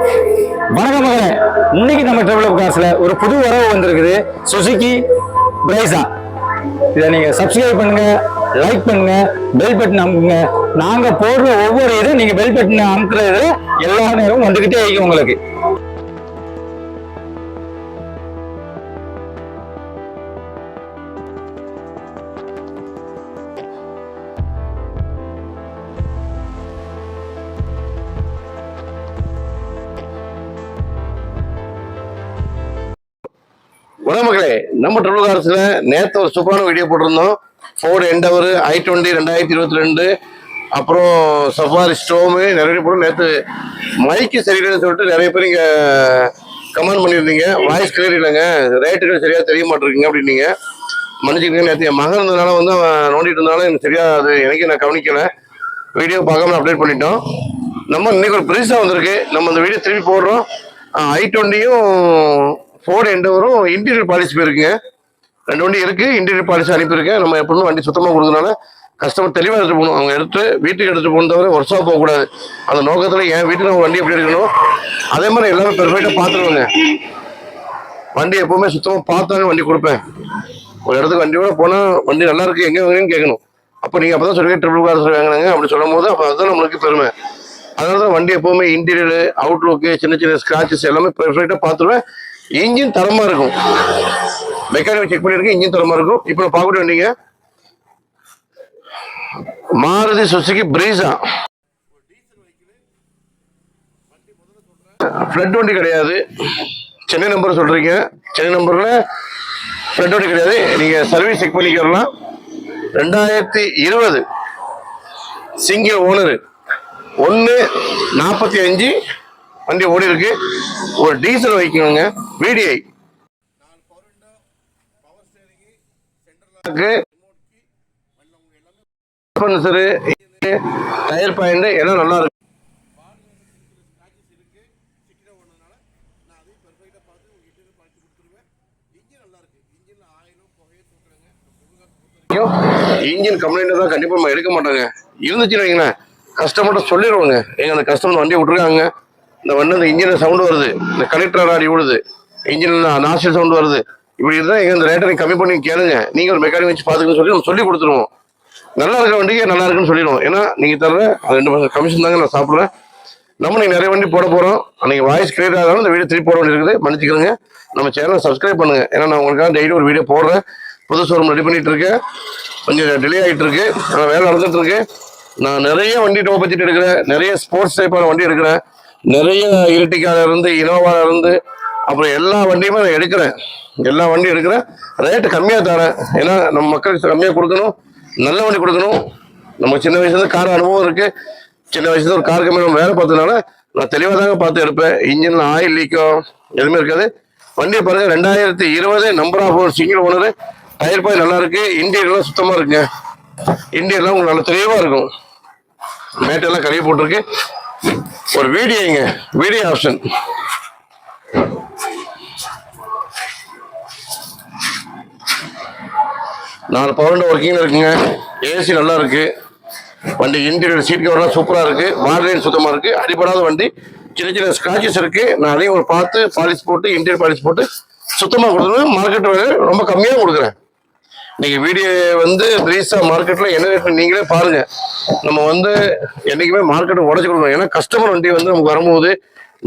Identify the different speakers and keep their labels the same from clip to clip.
Speaker 1: வணக்கம் மகளே. இன்னைக்கு நம்ம ட்ரிபிள் காசுல ஒரு புது உறவு வந்திருக்குது. சுசுகி பிரைசா இதை நீங்க சப்ஸ்கிரைப் பண்ணுங்க லைக் பண்ணுங்க பெல் பட்டன் அமுக்குங்க. நாங்க போடுற ஒவ்வொரு இதுவும் நீங்க பெல் பட்டன் அமுக்குறது எல்லா நேரமும் வந்துகிட்டே இருக்கும் உங்களுக்கு.
Speaker 2: உடமகளே நம்ம தமிழக அரசுல நேத்து ஒரு சூப்பரான வீடியோ போட்டிருந்தோம். ஃபோர்டு எண்டவர் ஐ டுவெண்ட்டி ரெண்டாயிரத்தி இருபத்தி ரெண்டு அப்புறம் சஃபாரி ஸ்டோமு நிறைய போட்டு நேற்று மைக்கு சரியில்லைன்னு சொல்லிட்டு நிறைய பேர் இங்கே கமெண்ட் பண்ணியிருந்தீங்க. வாய்ஸ் கிளியர் இல்லைங்க. ரேட்டுகள் சரியாக தெரிய மாட்டிருக்கீங்க அப்படின்னீங்க. மன்னிச்சுக்கங்க நேற்று என் மகன் இருந்ததுனால வந்து அவன் நோண்டிட்டு இருந்தாலும் எனக்கு சரியாக அது எனக்கு நான் கவனிக்கலை. வீடியோ பார்க்காம அப்டேட் பண்ணிட்டோம். நம்ம இன்னைக்கு ஒரு பெருசாக வந்திருக்கு. நம்ம அந்த வீடியோ திரும்பி போடுறோம். ஐ டுவெண்ட்டியும் ஃபோர்டு எண்டவரும் இன்டீரியர் பாலிசி போயிருக்குங்க ரெண்டு வண்டி இருக்கு இன்டீரியர் பாலிசி அனுப்பியிருக்கேன். நம்ம எப்பவுமே வண்டி சுத்தமாக கொடுக்கறதுனால கஸ்டமர் தெளிவாக எடுத்துட்டு போகணும். அவங்க எடுத்து வீட்டுக்கு எடுத்துகிட்டு போகணும் தவிர ஒர்க் ஷாப் போகக்கூடாது அந்த நோக்கத்தில் என் வீட்டில் நம்ம வண்டி எப்படி இருக்கணும் அதே மாதிரி எல்லாமே பெர்ஃபெக்டாக பார்த்துருவாங்க. வண்டி எப்பவுமே சுத்தமாக பார்த்தாங்க வண்டி கொடுப்பேன். ஒரு இடத்துக்கு வண்டியோட போனால் வண்டி நல்லா இருக்கு எங்கே வாங்குறீங்கன்னு கேட்கணும். அப்போ நீங்கள் அப்போ தான் சொல்லுவீங்க ட்ரிபிள் கார் வாங்கினாங்க அப்படி சொல்லும் போது அப்போ அதுதான் நம்மளுக்கு பெருமை. அதனால தான் வண்டி எப்பவுமே இன்டீரியர் அவுட்லுக்கு சின்ன சின்ன ஸ்க்ராச்சஸ் எல்லாமே பெர்ஃபெக்டாக பார்த்துருவேன். இன்ஜின் தரமாக இருக்கும். மெக்கானிக் செக் பண்ணியிருக்கேன் இன்ஜின் தரமாக இருக்கும். இப்போ நான் பார்க்கக்கூடிய மாருதி சுசுகி பிரீசா ஃப்ளட் வண்டி கிடையாது. சென்னை நம்பர் சொல்றீங்க. சென்னை நம்பர்ல ஃப்ளட் வண்டி கிடையாது. நீங்க சர்வீஸ் செக் பண்ணிக்கிறலாம் ரெண்டாயிரத்தி இருபது. சிங்கிள் ஓனர் ஒன்று நாற்பத்தி அஞ்சு வண்டி ஓடி இருக்கு. ஒரு டீசல் வைக்கணுங்க. விடிஐ டயர் பாயிண்ட் எல்லாம் நல்லா இருக்கு. இன்ஜின் கம்ப்ளைண்ட் தான் கண்டிப்பாக நம்ம எடுக்க மாட்டோங்க. இருந்துச்சுன்னு வைங்களேன். கஸ்டமர்கிட்ட சொல்லிடுவோங்க எங்க அந்த கஸ்டமர் வண்டியை விட்டுருக்காங்க. இந்த வண்டி இந்த இன்ஜின் சவுண்ட் வருது. இந்த கனெக்டர் ஆடி விடுது இன்ஜின் நாசில் சவுண்ட் வருது. இப்படி இருந்தால் எங்கள் இந்த ரேட்டை கம்மி பண்ணி கேளுங்க. நீங்கள் ஒரு மெக்கானிக் வச்சு பார்த்துக்கன்னு சொல்லி நம்ம சொல்லி கொடுத்துருவோம். நல்லா இருக்கிற வண்டிக்கு நல்லா இருக்குன்னு சொல்லிடுவோம். ஏன்னா நீங்கள் தர்ற அது ரெண்டு பர்சன்ட் கமிஷன் தாங்க நான் சாப்பிட்றேன் நம்ம நீங்கள் நிறைய வண்டி போட போகிறோம் அன்றைக்கி வாய்ஸ் கிளியர் ஆகாலும் இந்த வீடியோ திருப்பி போட வேண்டியிருக்குது. மன்னிச்சுக்கிறேங்க. நம்ம சேனலை சப்ஸ்கிரைப் பண்ணுங்க. ஏன்னா நான் உங்களுக்காக டெய்லி ஒரு வீடியோ போடுறேன். புது ஷோரூம் ரெடி பண்ணிட்டு இருக்கேன் கொஞ்சம் டிலே ஆகிட்டு இருக்கு ஆனால் வேலை நடந்துட்டு இருக்கு நான் நிறைய வண்டி டோ பட்ஜெட் எடுக்கிறேன் நிறைய ஸ்போர்ட்ஸ் டைப்பான வண்டி எடுக்கிறேன். நிறைய இருட்டிக்கால இருந்து இனோவால இருந்து அப்புறம் எல்லா வண்டியுமே நான் எடுக்கிறேன். எல்லா வண்டியும் எடுக்கிறேன். ரேட்டு கம்மியாக தரேன். ஏன்னா நம்ம மக்களுக்கு கம்மியாக கொடுக்கணும். நல்ல வண்டி கொடுக்கணும். நம்ம சின்ன வயசுலேருந்து கார் அனுபவம் இருக்கு. சின்ன வயசுல ஒரு கார் கம்பெனி வேலை பார்த்ததுனால நான் தெளிவாக தாங்க பார்த்து எடுப்பேன். இன்ஜினில் ஆயில் லீக்கம் எதுவுமே இருக்காது. வண்டியை பாருங்க ரெண்டாயிரத்தி இருபது நம்பர் ஆஃப் ஒரு சிங்கிள் ஓனர் டயர் பாய் நல்லா இருக்கு. இன்டீரியர்லாம் சுத்தமாக இருக்குங்க. இன்டீரியர்லாம் உங்களுக்கு நல்ல தெளிவாக இருக்கும். மேட்டெல்லாம் கழுவி போட்டிருக்கு. ஒரு வீடியோங்க வீடியோ ஆப்ஷன். நாலு பவர் ஒர்க்கிங் இருக்குங்க. ஏசி நல்லா இருக்கு. வண்டி இன்டீரியர் சீட் கவர்லாம் சூப்பராக இருக்கு. மாடலைன் சுத்தமாக இருக்கு. அடிப்படாத வண்டி. சின்ன சின்ன ஸ்கிராச்சஸ் இருக்கு. நான் அதையும் ஒரு பார்த்து பாலிஷ் போட்டு இன்டீரியர் பாலிஷ் போட்டு சுத்தமாக கொடுத்துருவேன் மார்க்கெட் ரொம்ப கம்மியாக கொடுக்குறேன். இன்னைக்கு வீடியோ வந்து ரீசா மார்க்கெட்ல என்ன ரேட் நீங்களே பாருங்க. நம்ம வந்து என்னைக்குமே மார்க்கெட்டை உடச்சு கொடுக்கணும். ஏன்னா கஸ்டமர் வண்டி வந்து நமக்கு வரும்போது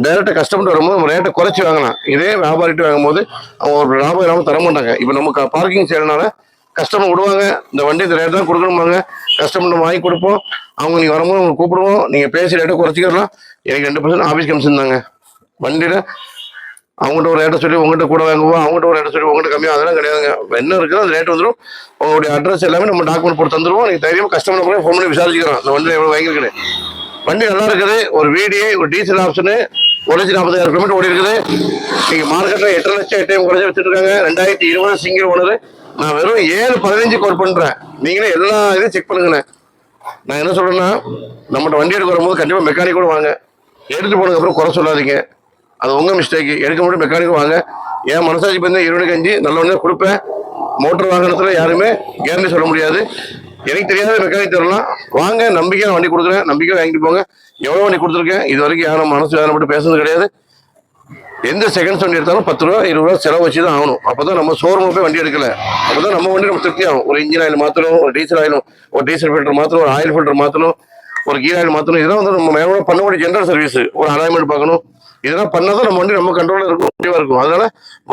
Speaker 2: டைரக்டா கஸ்டமர் வரும்போது நம்ம ரேட்டை குறைச்சி வாங்கலாம். இதே வியாபாரிட்டு வாங்கும்போது அவங்க ஒரு லாபம் இல்லாமல் தர மாட்டாங்க. இப்போ நமக்கு பார்க்கிங் செய்யறதுனால கஸ்டமர் விடுவாங்க. இந்த வண்டி இந்த ரேட் தான் கொடுக்கணுமாங்க கஸ்டமர் நம்ம வாங்கி கொடுப்போம். அவங்க நீங்கள் வரும்போது உங்களுக்கு கூப்பிடுவோம். நீங்கள் பேசி ரேட்டை குறைச்சிக்கிறலாம். எனக்கு ரெண்டு பர்சன்ட் ஆஃபீஸ் கமிஷன் தாங்க. வண்டியில் அவங்ககிட்ட ஒரு ரேட்டை சொல்லி உங்ககிட்ட கூட வாங்குவோம் அவங்ககிட்ட ஒரு ரேட்டை சொல்லி உங்ககிட்ட கம்மியாக அதெல்லாம் கிடையாதுங்க. என்ன இருக்குதோ அந்த ரேட் வந்துடும் உங்களுடைய அட்ரஸ் எல்லாமே நம்ம டாக்குமெண்ட் போட்டு தந்துடுவோம் நீங்கள் தைரியமாக கஸ்டமர் கூட ஃபோன் பண்ணி விசாரிச்சுக்கிறோம் அந்த வண்டி எவ்வளோ வாங்கியிருக்கேன் வண்டி நல்லா இருக்குது. ஒரு வீடியோ ஒரு டீசல் ஆப்ஷனு ஒரு நாற்பதாயிரம் கிலோமீட்டர் ஓடி இருக்குது. நீங்கள் மார்க்கெட்டில் எட்டு லட்சம் எட்டையும் குறைச்சி வச்சுருக்காங்க. ரெண்டாயிரத்தி இருபது சிங்கிள் ஓனர் நான் வெறும் ஏழு பதினஞ்சு கோட் பண்ணுறேன் நீங்களே எல்லா இதையும் செக் பண்ணுங்கண்ணே. நான் என்ன சொல்கிறேன்னா நம்மகிட்ட வண்டி எடுக்க வரும்போது கண்டிப்பாக மெக்கானிக் கூட வாங்க. எடுத்துகிட்டு போனதுக்கப்புறம் குறை சொல்லாதீங்க. அது உங்கள் மிஸ்டேக்கு எடுக்க மட்டும் மெக்கானிக் வாங்க. என் மனசாட்சி வந்து இருபது கஞ்சி நல்ல உடனே கொடுப்பேன். மோட்டர் வாகனத்தில் யாருமே கேரண்டி சொல்ல முடியாது. எனக்கு தெரியாத மெக்கானிக் தரலாம் வாங்க நம்பிக்கையாக வண்டி கொடுக்குறேன். நம்பிக்கை வாங்கிட்டு போங்க. எவ்வளோ வண்டி கொடுத்துருக்கேன்? இது வரைக்கும் யாரும் மனசு வேதனைப்பட்டு பேசுறது கிடையாது. எந்த செகண்ட்ஸ் வண்டி எடுத்தாலும் பத்து ரூபா இருபது ரூபா செலவு வச்சு தான் ஆகணும். அப்போ தான் நம்ம ஷோரூம் போய் வண்டி எடுக்கல. அப்பதான் நம்ம வண்டி நம்ம திருப்தி ஆகும். ஒரு இன்ஜின் ஆயில் மாற்றணும் ஒரு டீசல் ஆயிலும் ஒரு டீசல் ஃபில்டர் மாற்றணும் ஒரு ஆயில் ஃபில்டர் மாற்றணும் ஒரு கீர் ஆயில் மாற்றணும் இதெல்லாம் வந்து நம்ம மேலோட பண்ணக்கூடிய ஜென்ரல் சர்வீஸ் ஒரு அலைன்மெண்ட் பார்க்கணும். இதெல்லாம் பண்ணாதான் நம்ம வண்டி நம்ம கண்ட்ரோலில் இருக்கும். முடிவாக இருக்கும். அதனால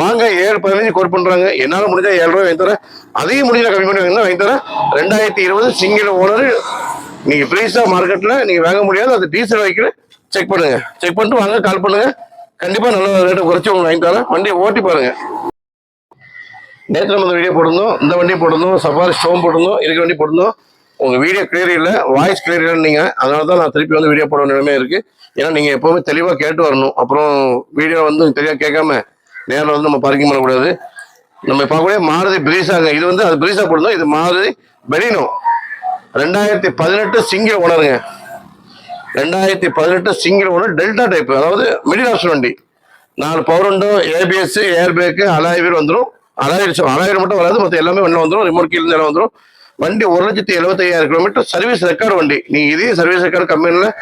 Speaker 2: வாங்க ஏழு பதினஞ்சு கோட் பண்ணுறாங்க என்னால் முடிஞ்சால் ஏழு ரூபாய் வாங்கி தரேன். அதையும் முடியல கம்மி பண்ணி வாங்கினா வாங்கி தரேன். ரெண்டாயிரத்தி இருபது சிங்கிள் ஓனர் நீங்கள் பிரீஸா மார்க்கெட்டில் நீங்கள் வாங்க முடியாது. அது டீசல் வைக்கல செக் பண்ணுங்க. செக் பண்ணிட்டு வாங்க கால் பண்ணுங்க. கண்டிப்பாக நல்ல ரேட்டை குறைச்சி உங்களுக்கு வாங்கி தரேன். வண்டியை ஓட்டி பாருங்கள் நேற்று நம்ம இந்த வீடியோ போட்டிருந்தோம். இந்த வண்டி போட்டிருந்தோம். சஃபாரி ஸ்டோம் போட்டிருந்தோம். இருக்கிற வண்டி போட்டிருந்தோம். உங்க வீடியோ கிளியர் இல்லை வாய்ஸ் கிளியர் இல்லைன்னு அதனால தான் நான் திருப்பி வந்து வீடியோ போட நிலைமை இருக்கு. ஏன்னா நீங்க எப்பவுமே தெளிவா கேட்டு வரணும். அப்புறம் வீடியோ வந்து தெளிவா கேட்காம நேரில் வந்து நம்ம பார்க்கிங் பண்ணக்கூடாது. நம்ம பார்க்கக்கூடிய மாருதி பிரீசாங்க. இது வந்து அது பிரீசா போட்டிருந்தோம் இது மாருதி பெரினோ ரெண்டாயிரத்தி பதினெட்டு சிங்கிள் ஓனருங்க. ரெண்டாயிரத்தி பதினெட்டு சிங்கிள் ஓனர் டெல்டா டைப் அதாவது மிடில் ஆப்ஷன் வண்டி. நாலு பவர் உண்டோ ஏபிஎஸ் ஏர் பேக்கு அலாயிரம் வந்துடும் அலாயிரம் அலாயிரம் மட்டும் வராது. மற்ற எல்லாமே ஒன்றும் வந்துடும் ரிமோட் கீழ் வந்துடும் வண்டி ஒரு லட்சத்தி எழுபத்தையாயிரம் கிலோமீட்டர் சர்வீஸ் ரெக்கார்டு வண்டி. நீங்கள் இதே சர்வீஸ் ரெக்கார்டு கம்பெனியில்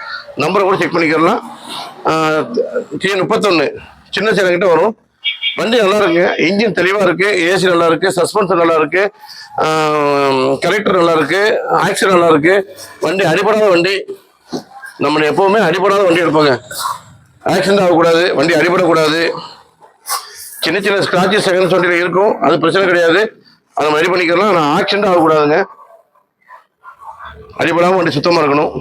Speaker 2: நம்பரை கூட செக் பண்ணிக்கலாம் டி முப்பத்தொன்று சின்ன சேலங்கிட்ட வரும். வண்டி நல்லா இருக்கு. இன்ஜின் தெளிவாக இருக்கு. ஏசி நல்லா இருக்கு. சஸ்பென்ஷன் நல்லா இருக்கு. கரெக்டர் நல்லா இருக்கு. ஆக்சிடென்ட் நல்லா இருக்கு. வண்டி அடிபடாத வண்டி. நம்ம எப்பவுமே அடிபடாத வண்டி எடுப்பாங்க. ஆக்சிடென்ட் ஆகக்கூடாது. வண்டி அடிபடக்கூடாது. சின்ன சின்ன ஸ்கிராச்சஸ் செகண்ட் வண்டியில் இருக்கும். அது பிரச்சனை கிடையாது. அதை நம்ம ரெடி பண்ணிக்கலாம் ஆனால் ஆக்சிடென்ட் ஆகக்கூடாதுங்க. அடிபடாமல் வண்டி சுத்தமாக இருக்கணும்.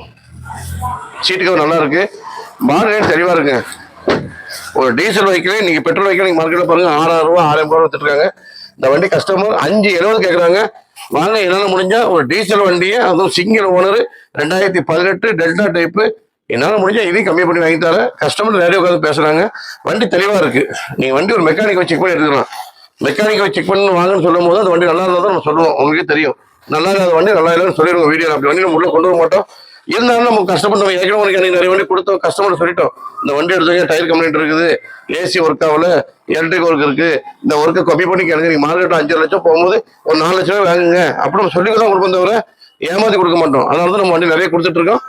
Speaker 2: சீட்டு கவர் நல்லா இருக்கு. மார்க்கெட் தெளிவாக இருக்குங்க. ஒரு டீசல் வெஹிக்கிள் நீங்கள் பெட்ரோல் வைக்கல நீங்கள் மார்க்கெட்டில் பாருங்கள் ஆறாயிரம் ரூபா ஆறாயிரம் ரூபா வச்சுருக்காங்க இந்த வண்டி கஸ்டமர் அஞ்சு எழுபது கேட்குறாங்க வாங்க என்னால் முடிஞ்சால் ஒரு டீசல் வண்டியை அதுவும் சிங்கிள் ஓனர் ரெண்டாயிரத்தி பதினெட்டு டெல்டா டைப்பு என்னால் முடிஞ்சால் இதையும் கம்மி பண்ணி வாங்கி தரேன். கஸ்டமர் நிறைய உட்காந்து பேசுகிறாங்க வண்டி தெளிவாக இருக்குது நீங்கள் வண்டி ஒரு மெக்கானிக் செக் பண்ணி எடுத்துக்கலாம். மெக்கானிக்கை செக் பண்ணி வாங்கன்னு சொல்லும் போது அந்த வண்டி நல்லா இருந்தால் தான் நம்ம சொல்லுவோம். உங்களுக்கே தெரியும். நல்லா இல்லாத வண்டி நல்லா இல்லைன்னு சொல்லிடுவோம் வீடியோ. அப்படி வண்டி நம்ம உள்ளே கொண்டு வர மாட்டோம். இருந்தாலும் நம்ம கஷ்டப்பட்டு நம்ம ஏற்கனவே ஒரு நிறைய வண்டி கொடுத்தோம். கஸ்டமர் சொல்லிட்டோம். இந்த வண்டி எடுத்தவங்க டயர் கம்ப்ளைண்ட் இருக்குது. ஏசி ஒர்க் ஆகல எலக்ட்ரிக் ஒர்க் இருக்கு. இந்த ஒர்க்கை கம்மி பண்ணி கேளுங்க. நீங்கள் மார்க்கெட்டில் அஞ்சு லட்சம் போகும்போது ஒரு நாலு லட்சம் வாங்குங்க. அப்படி நம்ம சொல்லி தான் கொடுப்போம் தவிர ஏமாற்றி கொடுக்க மாட்டோம். அதனால தான் நம்ம வண்டி நிறைய கொடுத்துட்ருக்கோம்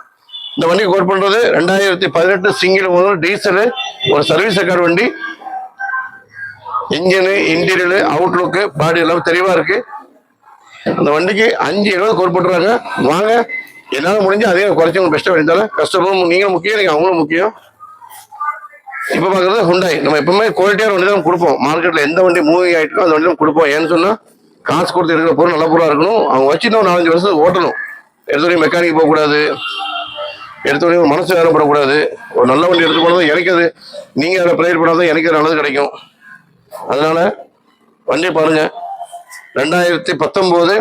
Speaker 2: இந்த வண்டி கோட் பண்ணுறது ரெண்டாயிரத்தி பதினெட்டு சிங்கிள் முதல் டீசலு ஒரு சர்வீஸ் ரெக்கார்டு வண்டி. இன்ஜினு இன்டீரியரு அவுட்லுக்கு பாடி எல்லாம் தெளிவா இருக்கு. அந்த வண்டிக்கு அஞ்சு இருபது கோட் போட்டுறாங்க. வாங்க. என்னால முடிஞ்சு அதே குறைச்சி உங்களுக்கு பெஸ்ட்டாக வேண்டியதால கஸ்டமரும் நீங்களும் முக்கியம் நீங்கள் அவங்களும் முக்கியம். இப்போ பார்க்குறது ஹுண்டாய் நம்ம எப்பவுமே குவாலிட்டியான வண்டி தான் கொடுப்போம். மார்க்கெட்டில் எந்த வண்டி மூவிங் ஆகிட்டோ அந்த வண்டி கொடுப்போம். ஏன்னு சொன்னால் காசு கொடுத்து இருக்கிற பொருள் நல்ல பொருளாக இருக்கணும். அவங்க வச்சுட்டு ஒரு நாலஞ்சு வருஷத்துக்கு ஓட்டணும். எடுத்தோடனே மெக்கானிக் போகக்கூடாது. எடுத்தோடனே ஒரு மனசு வேலைப்படக்கூடாது ஒரு நல்ல வண்டி எடுத்து போனதும் அது. நீங்கள் அதில் ப்ரேயர் பண்ணாதான் எனக்கு நல்லது கிடைக்கும். அதனால வண்டியை பாருங்க. ரெண்டாயிரத்தி பத்தொம்போது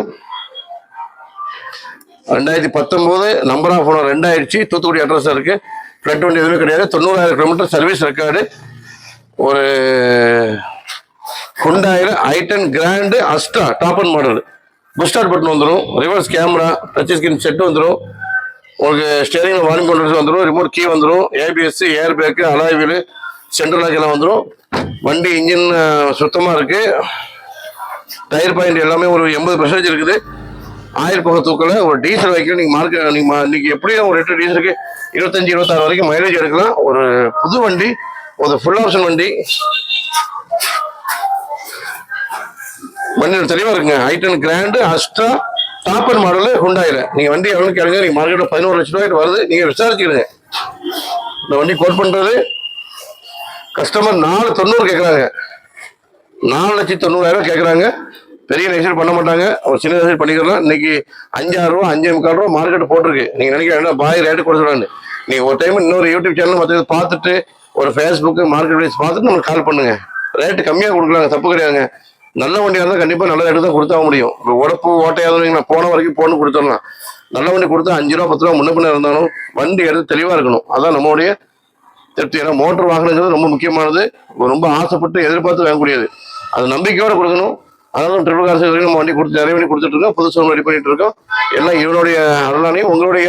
Speaker 2: ரெண்டாயிரத்தி பத்தொம்போது நம்பர் ஆஃப் ஓனர் ரெண்டாயிரத்தி தூத்துக்குடி அட்ரஸ் இருக்கு. ஃப்ளட் வண்டி எதுவுமே கிடையாது. தொண்ணூறாயிரம் கிலோமீட்டர் சர்வீஸ் ரெக்கார்டு ஒரு ஹுண்டாயில் I ten Grand Asta top end model push start button வந்துடும் reverse camera touch screen set வந்துடும் உங்களுக்கு ஸ்டேரிங் வால்யூம் கண்ட்ரோல்ஸ் வந்துடும் ரிமோட் கீ வந்துடும் ABS airbag alloy wheel central lock எல்லாம் வந்துடும் வண்டி இன்ஜின் சுத்தமாக இருக்குது டயர் பாயிண்ட் எல்லாமே ஒரு எண்பது பர்சன்டேஜ் இருக்குது. ஆயில் போக தூக்கல ஒரு டீசல் வைக்கல. நீங்கள் மார்க்கெட் நீங்கள் இன்னைக்கு எப்படியும் ஒரு லிட்டர் டீசலுக்கு இருபத்தஞ்சி இருபத்தாறு வரைக்கும் மைலேஜ் எடுக்கலாம். ஒரு புது வண்டி ஒரு ஃபுல் ஆப்ஷன் வண்டி. வண்டி தெளிவாக இருக்குங்க. I ten Grand Astra topper model ஹுண்டாயில் நீங்கள் வண்டி எவ்வளோ கேளுங்க. நீங்கள் மார்க்கெட்டில் பதினோரு லட்ச ரூபாய்க்கு வருது. நீங்கள் விசாரிச்சுக்கிடுங்க. இந்த வண்டி கோட் பண்ணுறது கஸ்டமர் நாலு தொண்ணூறு கேட்குறாங்க நாலு லட்சத்தி தொண்ணூறாயிரம் கேட்குறாங்க பெரிய நெகோசியேட் பண்ண மாட்டாங்க. ஒரு சின்ன நெகோசியேட் பண்ணிக்கலாம் இன்னைக்கு அஞ்சாறு ரூபா அஞ்சே முக்கால் ரூபா மார்க்கெட் போட்டிருக்கு. நீங்கள் நினைக்கிறேன் பாய் ரேட்டு கொடுத்துருவாங்க நீங்கள் ஒரு டைம் இன்னொரு யூடியூப் சேனல் மற்ற பார்த்துட்டு ஒரு ஃபேஸ்புக்கு மார்க்கெட் ப்ளேஸ் பார்த்துட்டு நமக்கு கால் பண்ணுங்க. ரேட்டு கம்மியாக கொடுக்கலாங்க. தப்பு கிடையாதுங்க. நல்ல வண்டியாக இருந்தால் கண்டிப்பாக நல்ல ரேட்டு தான் கொடுத்தா முடியும். இப்போ உடப்பு ஓட்டையாக நான் போன வரைக்கும் போன்னு கொடுத்துடலாம். நல்ல வண்டி கொடுத்தா அஞ்சு ரூபா பத்து ரூபா முன்ன பின்ன இருந்தாலும் வண்டி எடுத்து தெளிவாக இருக்கணும். அதான் நம்மளுடைய திருப்தி. ஏன்னா மோட்டர் வாகனங்கிறது ரொம்ப முக்கியமானது. ரொம்ப ஆசைப்பட்டு எதிர்பார்த்து வாங்கக்கூடியது. அது நம்பிக்கையோட கொடுக்கணும். அதனால ட்ரிபிள் கார் சேவை நம்ம வண்டி கொடுத்து நிறைய வண்டி கொடுத்துட்டு இருக்கோம். புதுசு ரெடி பண்ணிட்டு இருக்கோம். எல்லாம் இவனுடைய அருளானையும் உங்களுடைய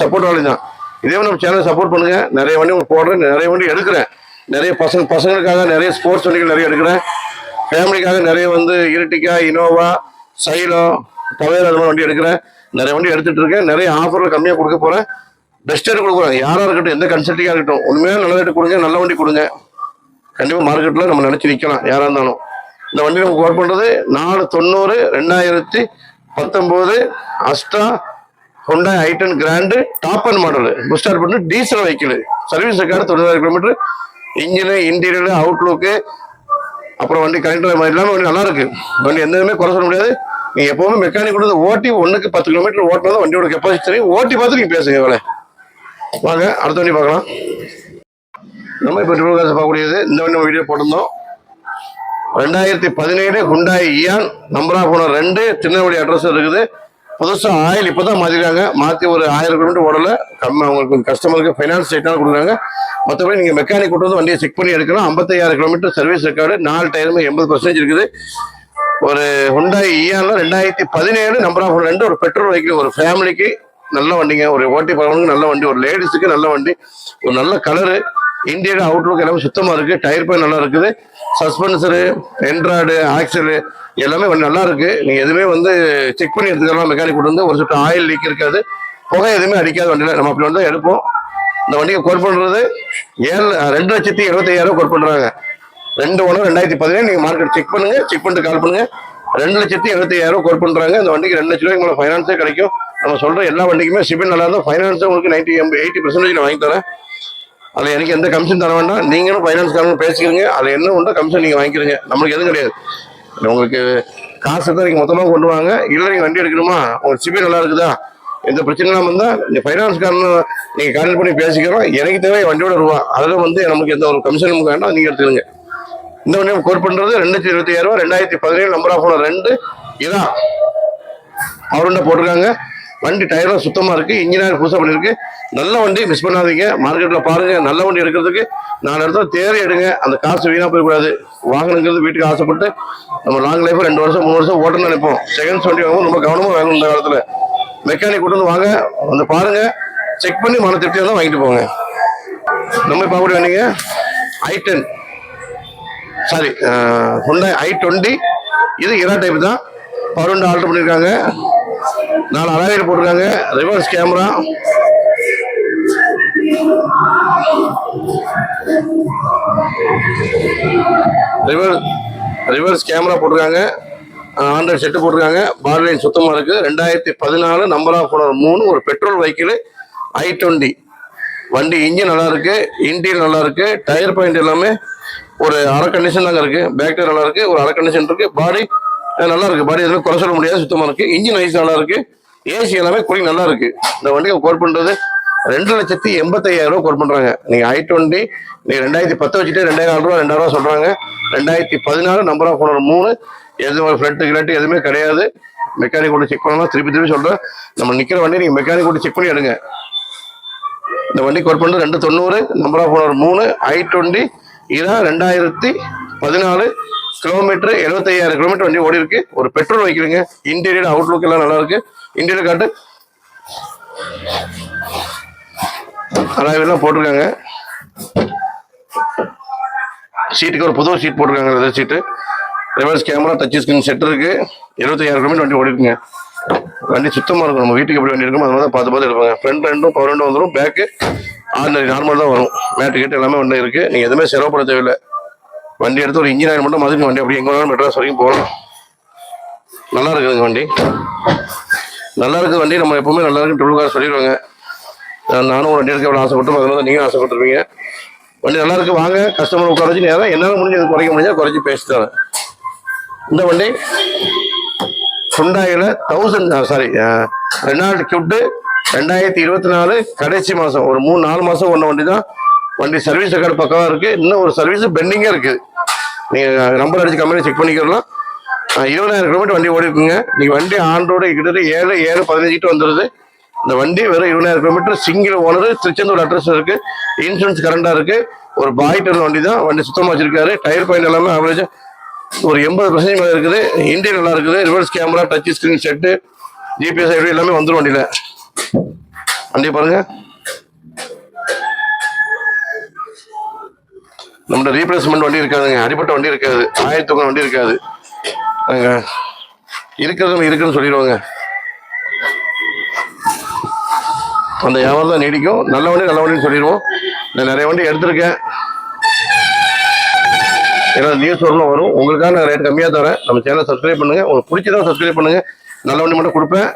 Speaker 2: சப்போர்ட்டாலையும் தான். இதே நம்ம சேனல் சப்போர்ட் பண்ணுங்க. நிறைய வண்டி உங்களுக்கு போடுறேன். நிறைய வண்டி எடுக்கிறேன். நிறைய பசங்க பசங்களுக்காக நிறைய ஸ்போர்ட்ஸ் வண்டிகள் நிறைய எடுக்கிறேன். ஃபேமிலிக்காக நிறைய வந்து இருட்டிக்கா இனோவா சைலோ டவேரா அந்த மாதிரி வண்டி எடுக்கிறேன். நிறைய வண்டி எடுத்துட்டு இருக்கேன். நிறைய ஆஃபர்ல கம்மியாக கொடுக்க போறேன். பெஸ்ட்டாக கொடுக்குறேன் யாராக இருக்கட்டும் எந்த கன்சல்ட்டிங்காக இருக்கட்டும் உண்மையாக நல்ல ரேட்டு கொடுங்க நல்ல வண்டி கொடுங்க. கண்டிப்பாக மார்க்கெட்டில் நம்ம நினச்சி நிற்கலாம் யாராக இருந்தாலும். இந்த வண்டி நம்ம ஒர்க் பண்ணுறது நாலு தொண்ணூறு ரெண்டாயிரத்தி பத்தொம்போது Asta Honda I ten Grand top end model push start பண்ணி டீசல் வெஹிக்கிள் சர்வீஸ் ரெக்கார்டு தொண்ணூறாயிரம் கிலோமீட்டர் இன்ஜினு இன்டீரியர் அவுட்லுக்கு அப்புறம் வண்டி கரண்ட் இல்லாமல் வண்டி நல்லா இருக்கு. வண்டி எந்தவுமே குறை சொல்ல முடியாது. நீங்கள் எப்போவுமே மெக்கானிக் கொடுத்து ஓட்டி ஒன்றுக்கு பத்து கிலோமீட்டர் ஓட்டினா தான் வண்டியோட கெப்பாசிட்டி ஓட்டி பார்த்து நீங்கள் பேசுங்க வேலை. வாங்க அடுத்த வண்டி பார்க்கலாம். நம்ம இப்போ டூ காசு பார்க்கக்கூடியது. இந்த வண்டி வீடியோ போட்டிருந்தோம். ரெண்டாயிரத்தி பதினேழு குண்டாய் இயான் நம்பரா போன ரெண்டு திருநெல்வேலி அட்ரஸ் இருக்குது. புதுசாக ஆயில் இப்போ தான் மாற்றிருக்காங்க மாற்றி ஒரு ஆயிரம் கிலோமீட்டர் ஓடல. கம்மி அவங்களுக்கு கஸ்டமருக்கு ஃபைனான்ஸ் ரேட்டாக கொடுக்குறாங்க. மற்றபடி நீங்கள் மெக்கானிக் கொண்டு வந்து வண்டியை செக் பண்ணி எடுக்கலாம். ஐம்பத்தையாயிரம் கிலோமீட்டர் சர்வீஸ் ரெக்கார்டு நாலு டயருமே எண்பது பர்சன்டேஜ் இருக்குது. ஒரு ஹுண்டாய் இயான்ல ரெண்டாயிரத்தி பதினேழு நம்பர் ஆஃப் ரெண்டு ஒரு பெட்ரோல் வெஹிக்கிள் ஒரு ஃபேமிலிக்கு நல்ல வண்டிங்க. ஒரு ஓட்டி பழவனுக்கு நல்ல வண்டி ஒரு லேடிஸுக்கு நல்ல வண்டி ஒரு நல்ல கலரு இன்டீரியர் அவுட்லுக் எல்லாமே சுத்தமாக இருக்குது டயர் பை நல்லா இருக்குது. சஸ்பென்சரு என்ட்ராய்டு ஆக்சலு எல்லாமே நல்லா இருக்குது நீங்கள் எதுவுமே வந்து செக் பண்ணி எடுத்துக்கலாம். மெக்கானிக் கொண்டு வந்து ஒரு சுட்டு ஆயில் லீக் இருக்காது. புகை எதுவுமே அடிக்காத வண்டியில் நம்ம அப்படி வந்து எடுப்போம். இந்த வண்டியை கோட் பண்ணுறது ஏழு ரெண்டு லட்சத்தி எழுபத்தையாயிரம் கோட் பண்ணுறாங்க ரெண்டு ஒன்று ரெண்டாயிரத்தி பதினேழு. நீங்கள் மார்க்கெட் செக் பண்ணுங்கள் செக் பண்ணிட்டு கால் பண்ணுங்கள் ரெண்டு லட்சத்தி எழுபத்தையாயிரம் கோட் பண்றாங்க. இந்த வண்டிக்கு ரெண்டு லட்ச ரூபாய் உங்களுக்கு ஃபைனான்ஸே கிடைக்கும். நம்ம சொல்கிற எல்லா வண்டிக்குமே சிபில் நல்லா இருந்தால் ஃபைனான்ஸே உங்களுக்கு நைன்டி எயிட்டி பர்சன்டேஜ் நான் வாங்கி தரேன். அதில் எனக்கு எந்த கமிஷன் தர வேண்டாம். நீங்களும் ஃபைனான்ஸ்காரங்க பேசிக்கிறீங்க அதில் என்ன உண்டோ கமிஷன் நீங்கள் வாங்கிக்கிறீங்க நம்மளுக்கு எதுவும் கிடையாது. உங்களுக்கு காசு தான் நீங்கள் மொத்தமாக கொண்டு வாங்க. இல்லை நீங்கள் வண்டி எடுக்கணுமா? உங்களுக்கு சிபில் நல்லா இருக்குதா? எந்த பிரச்சனை இல்லாமல் இருந்தால் இந்த ஃபைனான்ஸ்காரன் நீங்கள் கால் பண்ணி பேசிக்கிறோம். எனக்கு தேவை வண்டியோட ரூபா. அதில் வந்து நமக்கு எந்த ஒரு கமிஷன் நமக்கு வேண்டாம். நீங்கள் எடுத்துக்கோங்க இந்த வண்டியை கோட் பண்ணுறது ரெண்டாயிரத்தி இருபத்தி ஆயிரம் ரூபா ரெண்டாயிரத்தி பதினேழு நம்பர் ஆஃப் ரெண்டு. இதான் அவருண்ட போட்டிருக்காங்க. வண்டி டயரும் சுத்தமாக இருக்குது இன்ஜினியர் புதுசாக பண்ணியிருக்கு நல்ல வண்டி மிஸ் பண்ணாதீங்க. மார்க்கெட்டில் பாருங்கள் நல்ல வண்டி எடுக்கிறதுக்கு. நாலு இடத்துல தேர் எடுங்க. அந்த காசு வீணாக போயிடக்கூடாது. வாகனங்கிறது வீட்டுக்கு ஆசைப்பட்டு நம்ம லாங் லைஃப் ரெண்டு வருஷம் மூணு வருஷம் ஓட்டணும்னு நினைப்போம். செகண்ட்ஸ் வண்டி வாங்கும் ரொம்ப கவனமாக வாங்கணும் இந்த காலத்தில். மெக்கானிக் கொண்டு வந்து வாங்க. வந்து பாருங்கள் செக் பண்ணி மன திருப்தியாக தான் வாங்கிட்டு போங்க. நம்ம பார்க்க அப்படி I ten sorry Hyundai I twenty இது இரா டைப் தான். பவர் ஆல்டர் பண்ணியிருக்காங்க நாலு அலாயில் போட்டிருக்காங்க. Reverse camera reverse reverse camera போட்டிருக்காங்க. ஆண்ட்ராய்ட் செட்டு போட்டிருக்காங்க. பாடி லைன் சுத்தமாக இருக்குது ரெண்டாயிரத்தி பதினாலு நம்பர் ஆஃப் ஓனர் மூணு ஒரு பெட்ரோல் வெஹிக்கிள் ஐ டுவெண்ட்டி வண்டி இன்ஜின் நல்லா இருக்கு. இன்டீரியர் நல்லா இருக்கு. டயர் பாயிண்ட் எல்லாமே ஒரு அரை கண்டிஷன் தாங்க இருக்கு. பேக் டயர் நல்லா இருக்கு. ஒரு அரை கண்டிஷன் இருக்கு. பாடி நல்லா இருக்கு பாடி எதுவும் குறை சொல்ல முடியாது. சுத்தமா இருக்கு. இன்ஜின் ஐஸ் நல்லா இருக்கு ஏசி எல்லாமே கூலிங் நல்லா இருக்கு இந்த வண்டியை கோட் பண்றது ரெண்டு லட்சத்தி எண்பத்தையாயிரம் ரூபா கோட் பண்றாங்க. நீங்க ஐ டுவெண்ட்டி நீங்க ரெண்டாயிரத்தி பத்து வச்சுட்டு ரெண்டாயிரம் ரூபா ரெண்டாயிரம் ரூபா சொல்றாங்க. ரெண்டாயிரத்தி பதினாறு நம்பர் ஆஃப் ஓனர் மூணு. எதுவும் ஃப்ரண்ட் கிளட்டு எதுவுமே கிடையாது. மெக்கானிக் கொண்டு செக் பண்ணலாம் திருப்பி திருப்பி சொல்றேன். நம்ம நிக்கிற வண்டி நீங்க மெக்கானிக் கொண்டு செக் பண்ணி எடுங்க. இந்த வண்டி கோட் பண்ணுறது ரெண்டு தொண்ணூறு நம்பர் ஆஃப் ஓனர் மூணு. ஐ டுவெண்ட்டி இதான் ரெண்டாயிரத்தி பதினாலு. கிலோமீட்டர் எழுபத்தையாயிரம் கிலோமீட்டர் வண்டி ஓடி இருக்கு. ஒரு பெட்ரோல் வைக்கிறீங்க. இன்டீரியர் அவுட்லுக் எல்லாம் நல்லா இருக்கு. இன்டீரியர் காட்டு. அலாவெல்லாம் போட்டிருக்காங்க. சீட்டுக்கு ஒரு புது சீட் போட்டிருக்காங்க leather seat reverse camera touch screen set இருக்கு. எழுபத்தையாயிரம் கிலோமீட்டர் வண்டி ஓடி இருக்குங்க வண்டி சுத்தமாக இருக்கும். நம்ம வீட்டுக்கு எப்படி வண்டி இருக்கும் அது மாதிரி தான் பார்த்து பார்த்து எடுப்பாங்க. ஃப்ரண்ட் ரெண்டும் பவர் ரெண்டும் வந்துடும் பேக்கு ஆர்டினரி நார்மல் தான் வரும். மேட்டு கேட்டு எல்லாமே வண்டி இருக்குது நீங்கள் எதுவுமே செலவு பண்ண தேவையில்லை. வண்டி எடுத்து ஒரு இன்ஜினியர் மட்டும் மதுக்கு வண்டி அப்படி எங்கே வேணாலும் மெட்ராஸ் வரைக்கும் போகலாம். நல்லா இருக்குதுங்க வண்டி. நல்லா இருக்குது வண்டி. நம்ம எப்பவுமே நல்லா இருக்கு டூல் கார் சொல்லிடுவாங்க. நானும் ஒரு வண்டி எடுக்க எவ்வளோ ஆசைப்பட்டு அதனால நீங்களும் ஆசைப்பட்டுருப்பீங்க. வண்டி நல்லா இருக்கு வாங்க. கஸ்டமர் உட்கார வச்சு நேரம் என்னால் முடிஞ்சது குறைக்க முடிஞ்சால் குறைச்சி பேசி தரேன் இந்த வண்டி ஹுண்டாயில் தௌசண்ட் சாரி ரெனால்ட் கிஃப்ட்டு ரெண்டாயிரத்தி இருபத்தி நாலு கடைசி மாதம் ஒரு மூணு நாலு மாதம் ஒன்று வண்டி தான் வண்டி சர்வீஸ் ரெக்கார்டு பக்கமாக இருக்குது இன்னும் ஒரு சர்வீஸ் பெண்டிங்காக இருக்குது நீங்கள் நம்பர் அடித்து கம்பெனி செக் பண்ணிக்கிறலாம். இருபதாயிரம் கிலோமீட்டர் வண்டி ஓடி இருக்குங்க நீங்கள் வண்டி ஆண்டோட கிட்டத்தட்ட ஏழு ஏழு பதினஞ்சு வந்துடுது இந்த வண்டி வெறும் இருபதாயிரம் kilometre single owner Tiruchendur address இருக்குது இன்சூரன்ஸ் கரண்டாக இருக்குது ஒரு பாய்டர் வண்டி தான் வண்டி சுத்தமாக வச்சிருக்காரு. டயர் பாயிண்ட் எல்லாமே ஆவரேஜ் ஒரு எண்பது பர்சன்டேஜ் மேலே இருக்குது. இன்டீரியர் நல்லா இருக்குது. Reverse camera touch screen set GPS ID எல்லாமே வந்துடும் வண்டியில். வண்டி பாருங்கள் நம்மளோட ரீப்ளேஸ்மெண்ட் வண்டி இருக்காதுங்க. அடிப்பட்ட வண்டி இருக்காது. ஆயிரத்துக்கு வண்டி இருக்காது. இருக்கிறது இருக்குன்னு சொல்லிடுவாங்க. அந்த வியாபாரம் தான் நீடிக்கும். நல்ல வண்டி நல்ல வண்டின்னு சொல்லிடுவோம். நான் நிறைய வண்டி எடுத்திருக்கேன். ஏன்னா நியூஸ் வரணும் வரும். உங்களுக்காக நான் ரேட் கம்மியாக தரேன். நம்ம சேனல் சப்ஸ்கிரைப் பண்ணுங்க. உங்களுக்கு பிடிச்சதான் சப்ஸ்கிரைப் பண்ணுங்க. நல்ல வண்டி மட்டும் கொடுப்பேன்.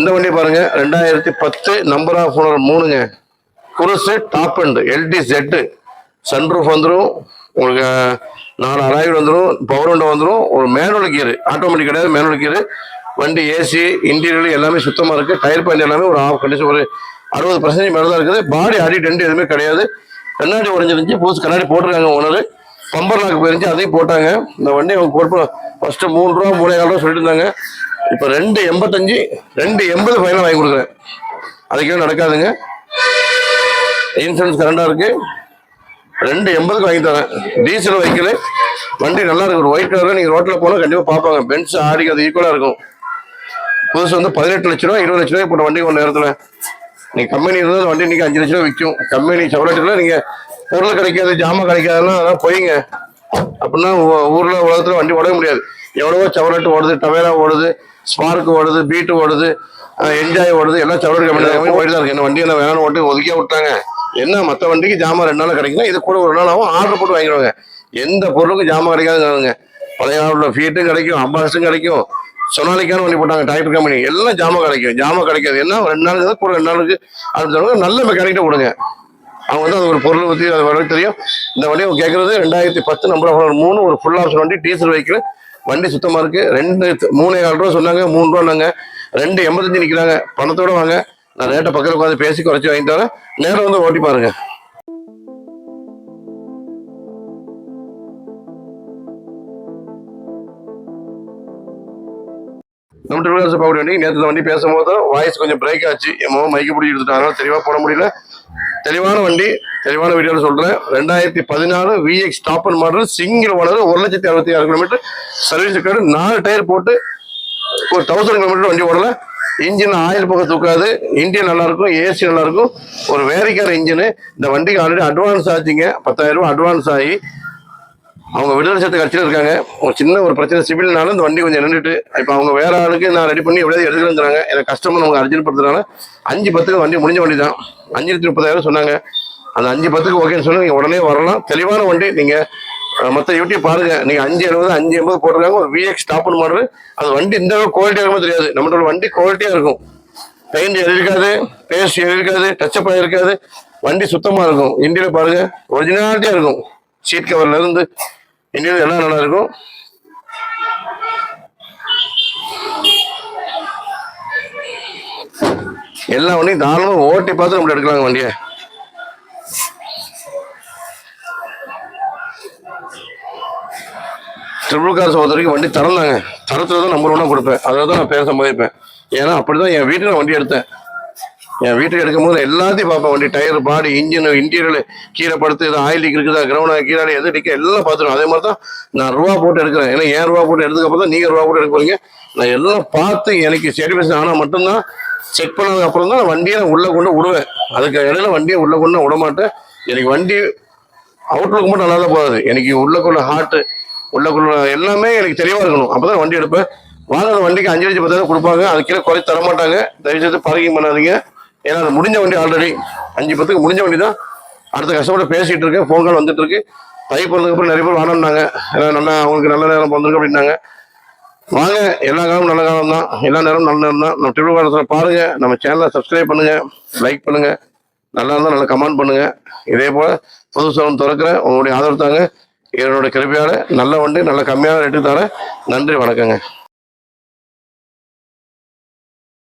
Speaker 2: இந்த வண்டி பாருங்க. ரெண்டாயிரத்தி பத்து நம்பர் ஆஃப் ஓனர் மூணுங்க. குருசு top and LT set sunroof வந்துடும் உங்களுக்கு நாலு அலாய்டு வந்துடும் பவர் விண்டோ வந்துடும் ஒரு மேனுவல் கீரு ஆட்டோமேட்டிக் கிடையாது மேனுவல் கீரு வண்டி ஏசி இன்டீரியர் எல்லாமே சுத்தமாக இருக்குது டயர் பாயிண்ட் எல்லாமே ஒரு ஆஃப் கண்டிஷன் ஒரு அறுபது பர்சன்டேஜ் மேலே தான் இருக்குது பாடி அடி டென்ட் எதுவுமே கிடையாது. கண்ணாடி உடஞ்சிருந்துச்சு புதுசு கண்ணாடி போட்டிருக்காங்க ஓனர் பம்பர் லாக் போயிருந்துச்சு அதையும் போட்டாங்க. இந்த வண்டி அவங்க கொடுப்போம் ஃபஸ்ட்டு மூணு ரூபா மூணே கால் ரூபா சொல்லிட்டு இருந்தாங்க. இப்போ ரெண்டு எண்பத்தஞ்சு ரெண்டு எண்பது ஃபைனல் வாங்கி கொடுக்குறேன். அதுக்கே நடக்காதுங்க. இன்சூரன்ஸ் கரண்டாக இருக்கு. ரெண்டு எண்பதுக்கு வாங்கி தரேன். டீசல் வைக்கல. வண்டி நல்லா இருக்கு. ஒரு ஒயிட் கலரில் நீங்கள் ரோட்டில் போனால் கண்டிப்பாக பார்ப்பாங்க பென்ஸ் ஆடிக்கு அது ஈக்குவலாக இருக்கும். புதுசு வந்து பதினெட்டு லட்ச ரூபா இருபது லட்ச ரூபாய் போட்ட வண்டி ஒன்று நேரத்தில். நீங்கள் கம்பெனி இருந்தால் வண்டி இன்னைக்கு அஞ்சு லட்ச ரூபா விற்கும் கம்பெனி செவலட்டில் நீங்கள் பொருள் கிடைக்காது ஜாமான் கிடைக்காதுன்னா அதான் போயிங்க. அப்படின்னா ஊரில் ஊர்ல உலகத்துல வண்டி ஓடவே முடியாது. எவ்வளவோ செவலட் ஓடுது டவேரா ஓடுது ஸ்மார்க் ஓடுது பீட் ஓடுது என்ஜாய் ஓடுது. எல்லாம் செவலட் கம்பெனி போயிட்டு தான் இருக்கு. என்ன வண்டி என்ன வேணும் ஓட்டு ஒதுக்கியா விட்டாங்க. என்ன மற்ற வண்டிக்கு ஜாமான் ரெண்டு நாள் கிடைக்குன்னா இது கூட ஒரு நாள் ஆகும் ஆர்டர் போட்டு வாங்கிடுவாங்க. எந்த பொருளுக்கும் ஜாமான் கிடைக்காதுங்க பழைய நாளில் ஃபீட்டும் கிடைக்கும் அம்பாஸ்டும் கிடைக்கும். சொனாலிக்கான வண்டி போட்டாங்க டைப் கம்பெனி எல்லாம் ஜாமான் கிடைக்கும். ஜாமான் கிடைக்காது. என்ன ரெண்டு நாளுக்கு கூட ரெண்டு நாளுக்கு அடுத்தவங்க நல்ல மெக்கானிக்கிட்ட கொடுங்க. அவங்க வந்து அது ஒரு பொருள் பற்றி அது வர தெரியும். இந்த வண்டி அவங்க கேட்கறது ரெண்டாயிரத்தி பத்து நம்பர் மூணு ஒரு ஃபுல் ஆப்ஷன் வண்டி டீசல் வெஹிக்கிள் வண்டி சுத்தமாக இருக்குது ரெண்டு மூணு ஏழு ரூபா சொன்னாங்க மூணு ரூபா நாங்கள் ரெண்டு எண்பத்தஞ்சு நிற்கிறாங்க பணத்தோடு வாங்க. நான் ரேட்டை பக்கத்தில் உட்காந்து பேசி குறைச்சி வாங்கிட்டு வரேன். நேரம் வந்து ஓட்டி பாருங்க. நம்ம திருவிழா பவுடி வண்டி நேற்று இந்த வண்டி பேசும்போது வாய்ஸ் கொஞ்சம் பிரேக் ஆச்சு. எம்மோ மைக்கு பிடிச்சி எடுத்துட்டேன் தெளிவாக போட முடியல. தெளிவான வண்டி தெளிவான வீடியோவில் சொல்கிறேன் ரெண்டாயிரத்தி பதினாலு VX top end model single owner ஒரு லட்சத்தி அறுபத்தி ஆறு கிலோமீட்டர் சர்வீஸ் கார்டு நாலு டயர் போட்டு ஒரு தௌசண்ட் கிலோமீட்டர் வண்டி ஓடல. இன்ஜின் ஆயில் பக்கம் தூக்காது. இன்ஜின் நல்லா இருக்கும் ஏசி நல்லா இருக்கும் ஒரு வேரிக்கார இன்ஜினு இந்த வண்டிக்கு ஆல்ரெடி அட்வான்ஸ் ஆச்சுங்க. பத்தாயிரம் ரூபா அட்வான்ஸ் ஆகி அவங்க விடுதலை சத்து கட்சியில் இருக்காங்க. ஒரு சின்ன ஒரு பிரச்சனை சிவில்னாலும் இந்த வண்டி கொஞ்சம் நின்றுட்டு இப்போ அவங்க வேற ஆளுக்கு நான் ரெடி பண்ணி எப்படியாவது எடுக்கிறேங்கிறாங்க எனக்கு கஸ்டமர் அவங்க அர்ஜென்ட் படுத்துறதுனால அஞ்சு பத்துக்கு வண்டி முடிஞ்ச வண்டி தான் அஞ்சு லட்சத்தி முப்பதாயிரம் சொன்னாங்க. அந்த அஞ்சு பத்துக்கு ஓகேன்னு சொல்லி நீங்கள் உடனே வரலாம். தெளிவான வண்டி நீங்கள் மற்ற யூடியூப் பாருங்க. நீங்கள் அஞ்சு எழுபது அஞ்சு எண்பது போட்டிருக்காங்க. ஒரு விஎக்ஸ் டாப்னு மாடல் அது வண்டி இந்த குவாலிட்டியாக இருக்குமோ தெரியாது. நம்மளோட வண்டி குவாலிட்டியாக இருக்கும். பெயிண்ட் இருக்காது பேஸ்ட் இருக்காது டச்சப் இருக்காது வண்டி சுத்தமாக இருக்கும். இந்தியில பாருங்க. ஒரிஜினாலிட்டியாக இருக்கும். சீட் கவர்ல இருந்து இந்தியில எல்லாம் நல்லா இருக்கும். எல்லா வண்டியும் தாராளமாக ஓட்டி பார்த்து நம்ம எடுக்கலாங்க வண்டியை. ட்ரிபிள் கார் பொறுத்த வரைக்கும் வண்டி தரலாங்க. தரத்துல தான் நம்பர் ஒன்றா கொடுப்பேன். அதில் தான் நான் பேச சம்பாதிப்பேன் ஏன்னா அப்படிதான் என் வீட்டில் நான் வண்டி எடுத்தேன். என் வீட்டுக்கு எடுக்கும்போது எல்லாத்தையும் பார்ப்பேன். வண்டி டயர் பாடி இன்ஜின் இன்டீரியர் கீழே படுத்து இது ஆயில் லீக் இருக்குதா கிரௌண்ட் கீழே எது நிற்க எல்லாம் பார்த்துருவேன். அதே மாதிரி தான் நான் ரூபா போட்டு எடுக்கிறேன். ஏன்னா ஏன் ரூபா போட்டு எடுத்ததுக்கப்புறம் தான் நீங்கள் ரூபா போட்டு எடுக்க போறீங்க. நான் எல்லாம் பார்த்து எனக்கு சாட்டிஸ்ஃபேக்ஷன் ஆனால் மட்டும்தான் செக் பண்ணதுக்கு அப்புறம் தான் நான் வண்டியை நான் உள்ளே கொண்டு விடுவேன். அதுக்கு இடையில வண்டியை உள்ளே கொண்டு விட மாட்டேன். எனக்கு வண்டி அவுட்லுக் மட்டும் நல்லா தான் போகாது. எனக்கு உள்ளேக்குள்ளே ஹார்ட்டு உள்ளக்குள்ள எல்லாமே எனக்கு தெளிவாக இருக்கணும். அப்போ தான் வண்டி எடுப்பேன். வாங்குற வண்டிக்கு அஞ்சு லட்சம் பத்தாயிரம் கொடுப்பாங்க. அது கீழே குறை தர மாட்டாங்க. தயவுசெய்து பார்க்கிங் பண்ணாதீங்க. ஏன்னா அது முடிஞ்ச வண்டி ஆல்ரெடி அஞ்சு பத்துக்கு முடிஞ்ச வண்டி தான். அடுத்த கஷ்டப்பட்டு பேசிகிட்டு இருக்கேன். ஃபோன் கால் வந்துட்டு இருக்கு. தை போகிறதுக்கப்புறம் நிறைய பேர் வாங்கினாங்க ஏன்னா நல்லா அவங்களுக்கு நல்ல நேரம் பிறந்திருக்கு அப்படின்னாங்க. வாங்க. எல்லா காலமும் நல்ல காலம் தான். எல்லா நேரமும் நல்ல நேரம் தான். நம்ம திருவிழா பாருங்கள் நம்ம சேனலை சப்ஸ்கிரைப் பண்ணுங்கள் லைக் பண்ணுங்கள் நல்லா இருந்தால் நல்லா கமெண்ட் பண்ணுங்கள் இதே போல் புது சலம் திறக்கிறேன். உங்களுடைய ஆதரவு தாங்க. என்னோட கிருப்பையால் நல்ல வண்டி நல்ல கம்மியான ரேட்டுக்கு தரேன். நன்றி வணக்கங்க.